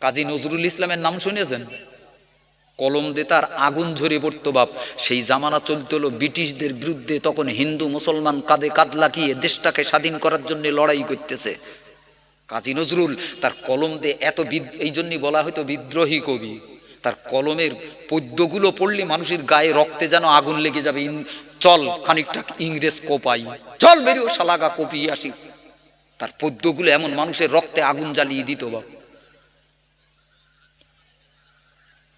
কাজী নজরুল ইসলামের নাম শুনেছেন? কলম দিয়ে তার আগুন ঝরে পড়তো বাপ। সেই জামানা চলতে হলো ব্রিটিশদের বিরুদ্ধে, তখন হিন্দু মুসলমান কাঁধে কাঁধ লাগিয়ে দেশটাকে স্বাধীন করার জন্য লড়াই করতেছে। কাজী নজরুল, তার কলম দিয়ে এত এই জন্যই বলা হয়তো বিদ্রোহী কবি। তার কলমের পদ্যগুলো পড়লে মানুষের গায়ে রক্তে যেন আগুন লেগে যাবে। চল খানিকটা ইংরেজ কোপাই। চল বেরিও শালাগা কপি আসি। তার পদ্যগুলো এমন মানুষের রক্তে আগুন জ্বালিয়ে দিত বাপ।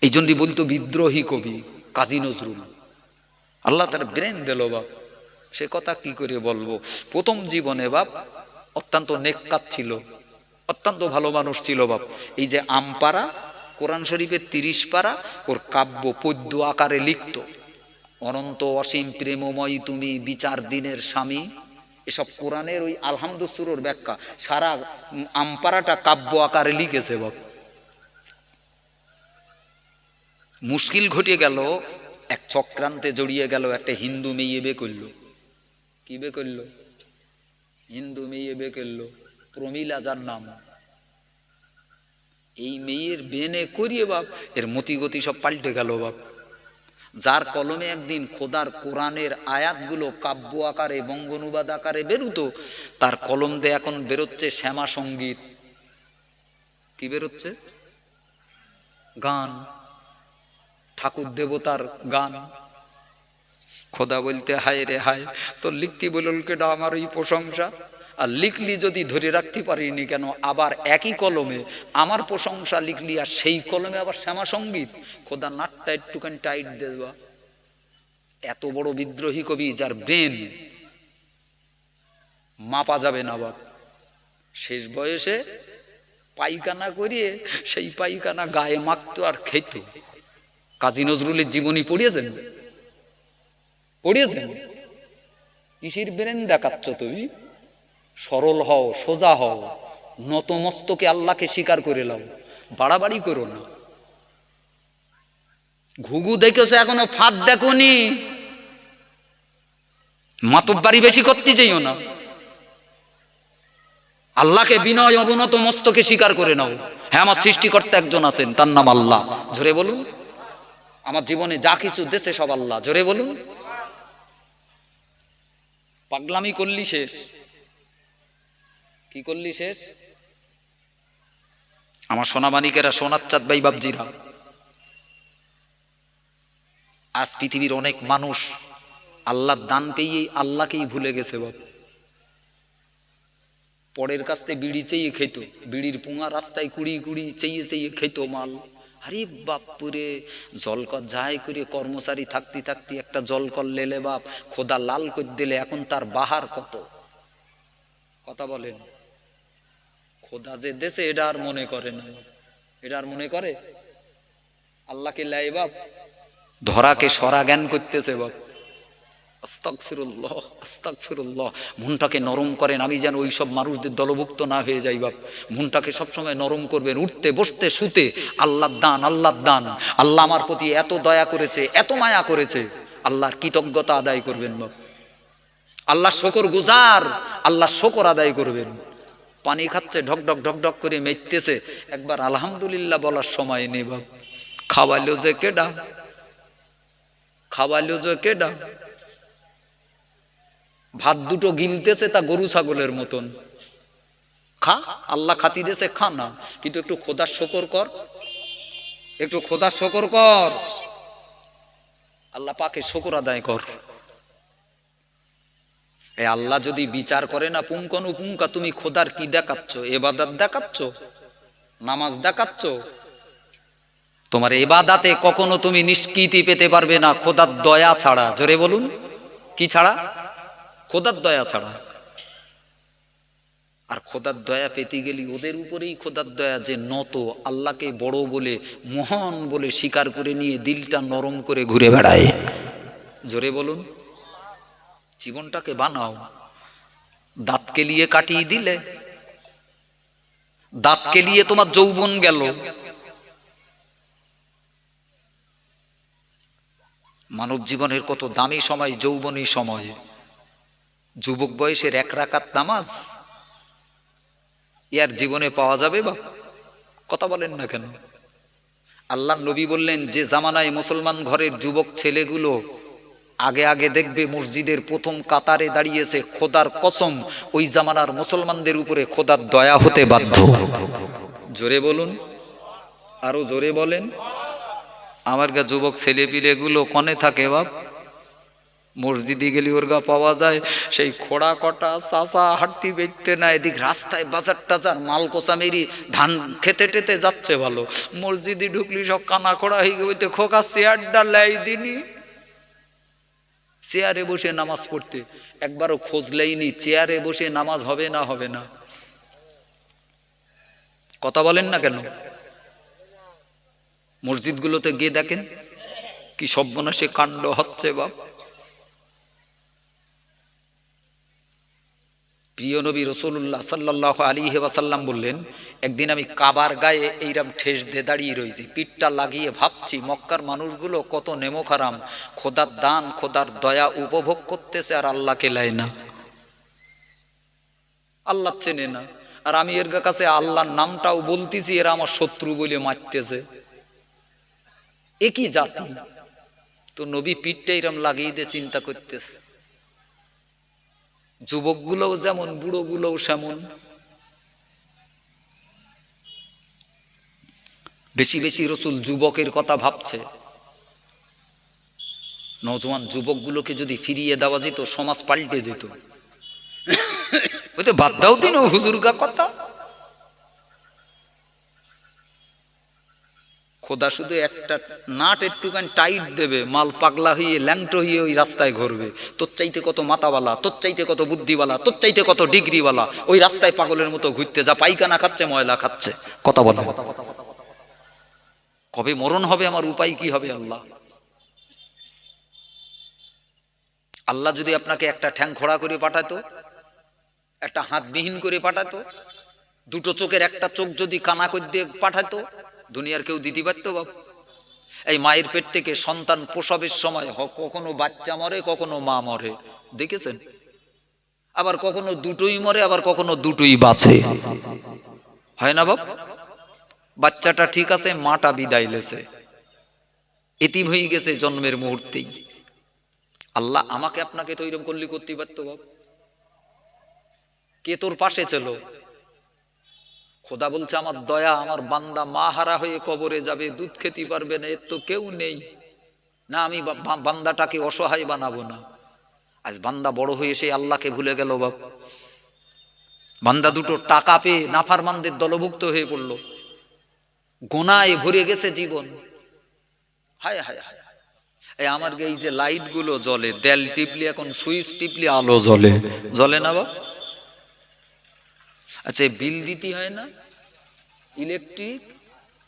এই জন্যই বলতো বিদ্রোহী কবি কাজী নজরুল। আল্লাহ তার ব্রেন দিল বাপ সে কথা কি করে বলব? প্রথম জীবনে বাপ অত্যন্ত নেককাত ছিল অত্যন্ত ভালো মানুষ ছিল বাপ। এই যে আমপাড়া কোরআন শরীফের তিরিশ পারা ওর কাব্য পদ্য আকারে লিখত। অনন্ত অসীম প্রেমময়ী তুমি বিচার দিনের স্বামী। এসব কোরআনের ওই আলহামদুসুরোর ব্যাখ্যা সারা উম, আমপারাটা কাব্য আকারে লিখেছে বাপ। মুশকিল ঘটে গেল, এক চক্রান্তে জড়িয়ে গেল, একটা হিন্দু মেয়ে বে করল। কি বে করল? হিন্দু মেয়ে বে করল, প্রমিলা যার নাম। এই মেয়ের বেনে করিয়ে বাপ, এর মতিগতি সব পাল্টে গেল বাপ। যার কলমে একদিন খোদার কোরআনের আয়াতগুলো কাব্য আকারে, বঙ্গনুবাদ আকারে বেরুতো, তার কলম দিয়ে এখন বেরোচ্ছে শ্যামা সংগীত। কি বেরোচ্ছে? গান। ঠাকুর দেবতার গান। খোদা বলতে, হায় রে হায় তো লিখতি বলল কেটা আমার এই প্রশংসা। আর লিখলি যদি ধরে রাখতে পারিনি কেন, আবার একই কলমে আমার প্রশংসা লিখলি আর সেই কলমে আবার শ্যামা সংগীত? খোদা নাটটা একটুখানি টাইট দেবা এত বড় বিদ্রোহী কবি যার ব্রেন মাপা যাবে না বাপ শেষ বয়সে পায়খানা করিয়ে সেই পায়খানা গায়ে মাখতো আর খেত। কাজী নজরুলের জীবনী পড়িয়েছেন? পড়িয়েছেন? কিসির ব্রেন দেখাচ্ছ তুমি সরল হও, সোজা হও, নতমস্তকে আল্লাহকে স্বীকার করে লাও বাড়াবাড়ি করো না। ঘুঘু দেখেছ এখনও? ফাঁদ দেখোনি? মাতব্বারি বেশি করতে যাইও না। আল্লাহকে বিনয় অবনত মস্তকে স্বীকার করে নাও। হ্যাঁ আমার সৃষ্টিকর্তা একজন আছেন, তার নাম আল্লাহ। জোরে বলুন। আমার জীবনে যা কিছু দেশে সব আল্লাহ। জোরে বলুন। পাগলামি করলি শেষ। কি করলি শেষ? আমার সোনামানিকেরা সোনার চাঁদ ভাই বাবজিরা আজ পৃথিবীর অনেক মানুষ আল্লাহর দান পেয়েই আল্লাহকেই ভুলে গেছে, বাপ। পরের কাছ থেকে বিড়ি চেয়ে খেত। বিড়ির পুঙা রাস্তায় কুড়ি কুড়ি চেয়ে চেয়ে খেত মাল। আরে বাপুরে, জলকর যাই করে কর্মচারী থাকতে থাকতে একটা জলকর লেলে বাপ, খোদা লাল করে দিলে, এখন তার বাহার কত? কথা বলেন। খোদা যে দেশে এটা আর মনে করে না। এটা আর মনে করে? আল্লাহকে লাই বাপ, ধরাকে সরা জ্ঞান করতেছে বাপ। মনটাকে নরম করেন, আমি যেন ওই সব মানুষদের দলভুক্ত না হয়ে যাই বাপ। মনটাকে সবসময় নরম করবেন, উঠতে, বসতে, শুতে। আল্লাহর দান আল্লাহর দান। আল্লাহ আমার প্রতি এত দয়া করেছে, এত মায়া করেছে। আল্লাহর কৃতজ্ঞতা আদায় করবেন বাপ। আল্লাহ শকর গুজার আল্লাহ শকর আদায় করবেন। পানি খাচ্ছে, ঢক ঢক ঢক ঢক করে মেটতেছে একবার আলহামদুলিল্লাহ বলার সময় নেই বাপ। খাওয়াইলো যে কেডা? খাওয়াইলো যে কেডা? ভাত দুটো গিলতেছে তা গরু ছাগলের মতন। খা, আল্লাহ খাতি দেশে খা না। কিন্তু একটু খোদার শকর কর। একটু খোদার শকর কর। আল্লাহ পাকে শকর আদায় কর। এ আল্লাহ যদি বিচার করে না পুঙ্কন পুঙ্কা তুমি খোদার কি দেখাচ্ছ? এবাদাত দেখাচ্ছ? নামাজ দেখাচ্ছ? তোমার এবাদাতে কখনো তুমি নিষ্কৃতি পেতে পারবে না, খোদার দয়া ছাড়া। জোরে বলুন, কি ছাড়া? খোদার দয়া ছাড়া। আর খোদার দয়া পেতে গেলি ওদের উপরেই খোদার দয়া যে নত, আল্লাহকে বড় বলে, মহান বলে স্বীকার করে নিয়ে দিলটা নরম করে ঘুরে বেড়ায়। জোরে বলুন, জীবনটাকে বানাও। দাঁতকে লিয়ে কাটিয়ে দিলে, দাঁতকে লিয়ে তোমার যৌবন গেল। মানব জীবনের কত দামি সময়, যৌবনী সময়। যুবক বয়সের এক রাকাত নামাজ। ইয়ার জীবনে পাওয়া যাবে বা কথা বলেন না কেন? আল্লাহ নবী বললেন, যে জামানায় মুসলমান ঘরের যুবক ছেলেগুলো আগে আগে দেখবে মসজিদের প্রথম কাতারে দাঁড়িয়েছে, খোদার কসম, ওই জামানার মুসলমানদের উপরে খোদার দয়া হতে বাধ্য জোরে বলুন, আরও জোরে বলেন। আমার যুবক ছেলেপিলেগুলো কনে থাকে বাপ? মসজিদে গেলে ওর গা পাওয়া যায়। সেই খোড়া কটা চাষা হাঁটতি বেচতে না এদিক রাস্তায় বাজার টাজার, মাল কোচা মেরি, ধান খেতে টেতে যাচ্ছে ভালো। মসজিদে ঢুকলি সব কানা খোড়া হয়ে গেছে খোকা চেয়ার ডালাই দিনি। চেয়ারে বসে নামাজ পড়তে, একবারও খোঁজ লেইনি, চেয়ারে বসে নামাজ হবে না হবে না। কথা বলেন না কেন? মসজিদগুলোতে গিয়ে দেখেন কি সর্বনাশে কাণ্ড হচ্ছে বাপ। প্রিয় নবী রসুল্লাহ সাল্লাহ আলী ওয়াসাল্লাম বললেন, একদিন আমি কাবার গায়ে এইরকম ঠেস দিয়ে দাঁড়িয়ে রয়েছি পিঠটা লাগিয়ে ভাবছি, মক্কার মানুষগুলো কত নেমোখারাম, খোদার দান, খোদার দয়া উপভোগ করতেছে আর আল্লাহকে লাই না। আল্লাহ চেনে না। আর আমি এর কাছে আল্লাহর নামটাও বলতেছি, এরা আমার শত্রু বলে মারতেছে। একই জাতি। তো নবী পিঠটা এরম লাগিয়ে দিয়ে চিন্তা করতেছে। যুবকগুলোও যেমন, বুড়োগুলোও সেমন। বেশি বেশি রসুল যুবকের কথা ভাবছে। নজওয়ান যুবকগুলোকে যদি ফিরিয়ে দেওয়া যেত, সমাজ পাল্টে যেত। ওই তো বাদ দাও দিন হুজুরগা কথা। খোদা শুধু একটা নাট একটুখানি টাইট দেবে, মাল পাগলা হয়ে ল্যাংটো হয়ে ওই রাস্তায় ঘুরবে। তোর চাইতে কত মাতাওয়ালা তোর চাইতে কত বুদ্ধিওয়ালা তোর চাইতে কত ডিগ্রিওয়ালা ওই রাস্তায় পাগলের মতো ঘুরতে যা পাইখানা খাচ্ছে, ময়লা খাচ্ছে। কথা বলে কবে মরণ হবে আমার উপায় কি হবে আল্লাহ? আল্লাহ যদি আপনাকে একটা ঠ্যাং খোড়া করে পাঠাতো, একটা হাতবিহীন করে পাঠাতো, দুটো চোখের একটা চোখ যদি কানা করে দিয়ে পাঠাতো দুনিয়ার কেউ দিতে পারতো বাপ এই মায়ের পেট থেকে সন্তান প্রসবের সময় কখনো বাচ্চা মরে, কখনো মা মরে। দেখেছেন? আবার কখনো দুটোই মরে, আবার কখনো দুটোই বাঁচে। হয় না বাপ বাচ্চাটা ঠিক আছে, মাটা বিদায় লেছে। এতিম হয়ে গেছে জন্মের মুহূর্তেই। আল্লাহ আমাকে আপনাকে তো এরকম করলে করতে পারতো বাপ কে তোর পাশে ছিল? খোদা বলছে, আমার দয়া, আমার বান্দা মা হারা হয়ে কবরে যাবে, দুধ খেতে পারবে না, এর তো কেউ নেই। না, আমি বান্দাটাকে অসহায় বানাবো না। আজ বান্দা বড় হয়ে সেই আল্লাহকে ভুলে গেল বাপ। বান্দা দুটো টাকা পেয়ে নাফারমানদের দলভুক্ত হয়ে পড়ল। গোনায় ভরে গেছে জীবন। হায় হায় হায়। এই আমার এই যে লাইটগুলো জ্বলে, দেল টিপলি, এখন সুইচ টিপলি, আলো জ্বলে। জ্বলে না বাপ? আচ্ছা বিল দিতে হয় না? ইলেকট্রিক?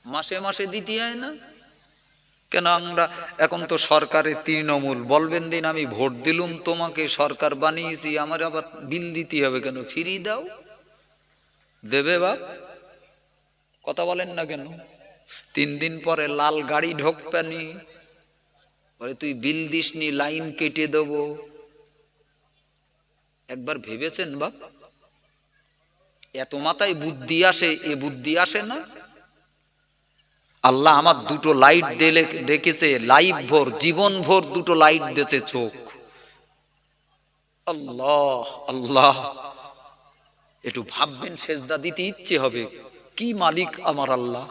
মাসে মাসে দিতে হয় না? কেন আমরা, এখন তো সরকারের তৃণমূল। বলবেন দিন, আমি ভোট দিলুম, তোমাকে সরকার বানিয়েছি, আমার আবার বিল দিতে হবে কেন? ফ্রি দাও। দেবে বাপ? কথা বলেন না কেন? তিন দিন পরে লাল গাড়ি ঢোকপানি পরে তুই বিল দিসনি, লাইন কেটে দেবো। একবার ভেবেছেন বাপ? এত মাথায় বুদ্ধি আসে, এ বুদ্ধি আসে না? আল্লাহ আমার দুটো লাইট দিলে রেখেছে লাইভ ভোর, জীবন ভোর দুটো লাইট দিয়েছে চোখ। আল্লাহ আল্লাহ। একটু ভাববেন, সেজদা দিতে ইচ্ছে হবে। কি মালিক আমার আল্লাহ?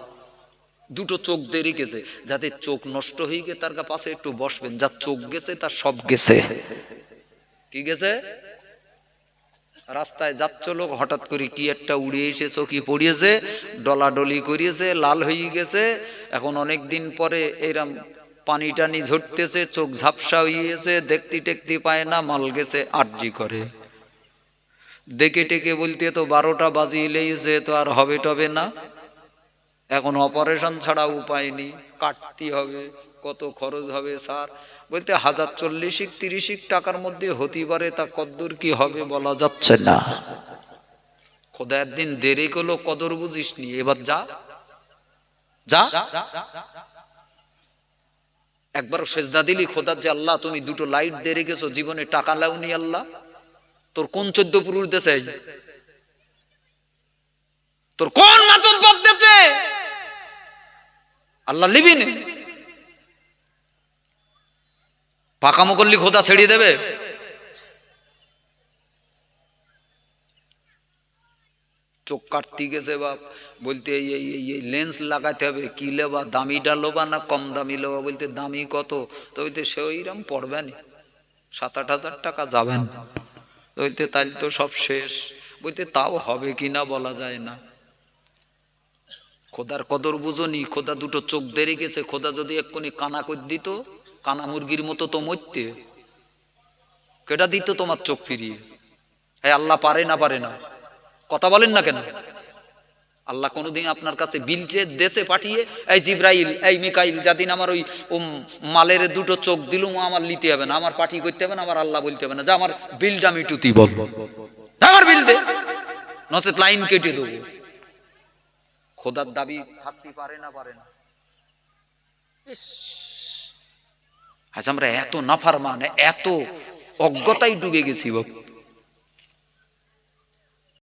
দুটো চোখ দিয়ে রেখেছে, যাতে চোখ নষ্ট হয়ে গিয়ে তার পাশে একটু বসবেন। যার চোখ গেছে, তার সব গেছে। কি গেছে? রাস্তায় যাচ্ছ লোক, হঠাৎ করে কি একটা উড়ে এসে চোখি পড়িয়েছে, ডলাডলি করিয়েছে, লাল হয়ে গেছে। এখন অনেক দিন পরে এরম পানি টানি ঝরতেছে, চোখ ঝাপসা হইয়েছে, দেখতে টেকতে পায় না, মাল গেছে আর্জি করে। দেখে টেকে বলতে তো বারোটা বাজিয়ে লেগেছে তো আর হবে টবে না। এখন অপারেশন ছাড়া উপায় নেই, কাটতে হবে, কত খরচ হবে, স্যার? বলতে হাজার চল্লিশিক তিরিশিক টাকার মধ্যে হতে পারে, তা কদ্দুর কি হবে বলা যাচ্ছে না। খোদা একদিন দেরি করল, কদর বুঝিস নি এবার যা। যা। একবার সেজদা দিলি, খোদার যে আল্লাহ, তুমি দুটো লাইট দিয়ে রেখেছো, জীবনে টাকা লাউনি আল্লাহ। তোর কোন চোদ্দ পুরুষ দেশে? তোর কোন মাতব দেশে আল্লাহ লিবি নে পাকামো করলি খোদা ছেড়ে দেবে? চোখ কাটতে গেছে বাপ। বলতে এই এই এই লেন্স লাগাতে হবে। কি লেবা, দামিটা লোবা না কম দামি লোবা? বলতে দামি কত? তো বলতে সে ওইরকম পড়বে না। সাত আট হাজার টাকা যাবেন। বলতে তাহলে তো সব শেষ। বলতে তাও হবে কি না বলা যায় না। খোদার কদর বুঝনি খোদা দুটো চোখ দেরি গেছে। খোদা যদি এক্ষুনি কানা করে দিত কানা মুরগির মতো তো মরতে। কেটা দিত তোমার চোখ ফিরিয়ে? এই আল্লাহ পারে না পারে না। কথা বলেন না কেন? আল্লাহ কোনোদিন আপনার কাছে বিলচে দেশে পাঠিয়ে এই জিব্রাইল এই মিকাইল যাদিন আমার ওই মালের দুটো চোখ দিলুম আমার লিতে হবে না আমার পাঠি করতে হবে না আমার আল্লাহ বলতে হবে না। যে আমার বিলটা মিটুতি বল। আমার বিল দে। নচেত লাইন কেটে দেবো। খোদার দাবি থাকতে পারে না পারে না। ইস, আজ আমরা এত নাফার মানে এত অজ্ঞতায় ডুবে গেছি বাবু